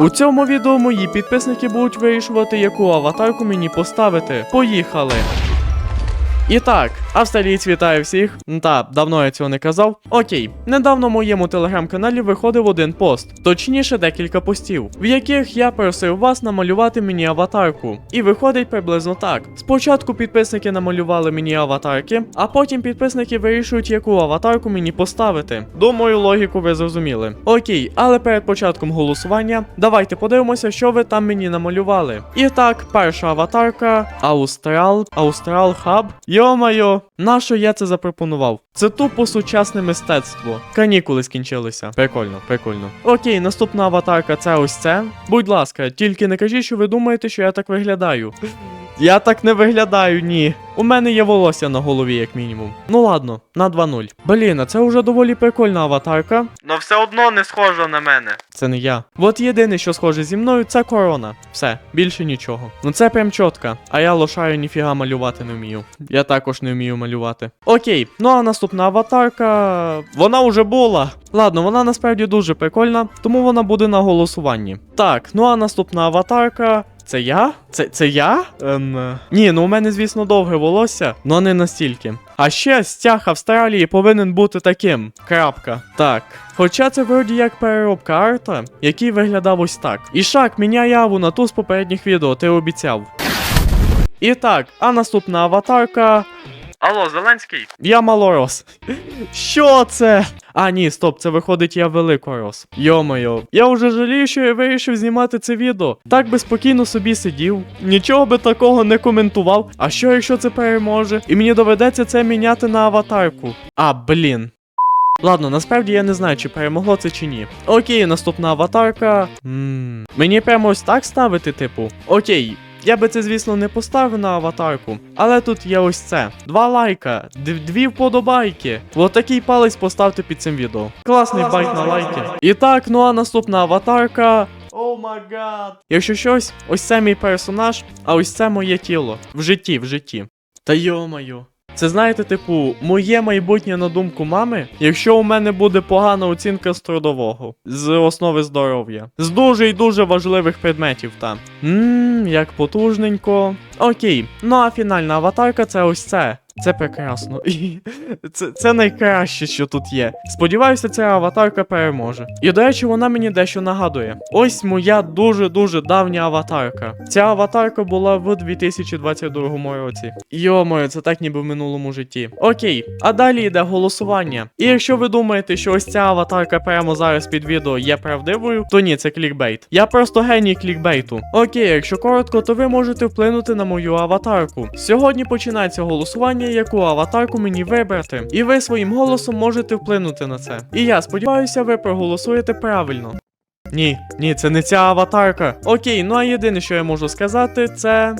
У цьому відео мої підписники будуть вирішувати, яку аватарку мені поставити. Поїхали! І так, австралієць вітаю всіх. Та, давно я цього не казав. Окей, недавно в моєму телеграм-каналі виходив один пост, точніше декілька постів, в яких я просив вас намалювати мені аватарку. І виходить приблизно так. Спочатку підписники намалювали мені аватарки, а потім підписники вирішують, яку аватарку мені поставити. Думаю, логіку ви зрозуміли. Окей, але перед початком голосування давайте подивимося, що ви там мені намалювали. І так, перша аватарка Аустрал, Аустрал Хаб. Йо-майо, нащо я це запропонував? Це тупо сучасне мистецтво. Канікули скінчилися. Прикольно, прикольно. Окей, наступна аватарка це ось це. Будь ласка, тільки не кажіть, що ви думаєте, що я так виглядаю. Я так не виглядаю, ні. У мене є волосся на голові, як мінімум. Ну ладно, на 2-0. Блін, а це вже доволі прикольна аватарка. Но все одно не схожа на мене. Це не я. От єдине, що схоже зі мною, це корона. Все, більше нічого. Ну це прям чітка. А я лошаю ніфіга малювати не вмію. Я також не вмію малювати. Окей, ну а наступна аватарка. Вона вже була. Ладно, вона насправді дуже прикольна, тому вона буде на голосуванні. Так, ну а наступна аватарка. Це я? Це, це я? Ем... е, Ні, ну у мене, звісно, довге волосся, але не настільки. А ще стяг Австралії повинен бути таким. Крапка. Так. Хоча це вроді як переробка арта, який виглядав ось так. Ішак, міняй яву на ту з попередніх відео, ти обіцяв. І так, а наступна аватарка. Алло, Зеленський? Я малорос. Що це? А, ні, стоп, це виходить я великорос. Йо-моє, я вже жалію, що я вирішив знімати це відео. Так би спокійно собі сидів, нічого би такого не коментував. А що якщо це переможе? І мені доведеться це міняти на аватарку. А, блін. Ладно, насправді я не знаю, чи перемогло це чи ні. Окей, наступна аватарка. Мені прямо ось так ставити, типу. Окей. Я би це, звісно, не поставив на аватарку, але тут є ось це. Два лайка, дві вподобайки. От такий палець поставте під цим відео. Класний байт на лайки. І так, ну а наступна аватарка. О май гад. Якщо щось, ось це мій персонаж, а ось це моє тіло. В житті, в житті. Та йо-моє. Це знаєте, типу, моє майбутнє на думку мами, якщо у мене буде погана оцінка з трудового, з основи здоров'я, з дуже і дуже важливих предметів там. Ммм, як потужненько. Окей, ну а фінальна аватарка це ось це. Це прекрасно. І це, це найкраще, що тут є. Сподіваюся, ця аватарка переможе. І до речі, вона мені дещо нагадує. Ось моя дуже-дуже давня аватарка. Ця аватарка була в 2022 році. Йомою, це так ніби в минулому житті. Окей, а далі йде голосування. І якщо ви думаєте, що ось ця аватарка прямо зараз під відео є правдивою, то ні, це клікбейт. Я просто геній клікбейту. Окей, якщо коротко, то ви можете вплинути на мою аватарку. Сьогодні починається голосування, яку аватарку мені вибрати. І ви своїм голосом можете вплинути на це. І я сподіваюся, ви проголосуєте правильно. Ні, ні, це не ця аватарка. Окей, ну а єдине, що я можу сказати, це.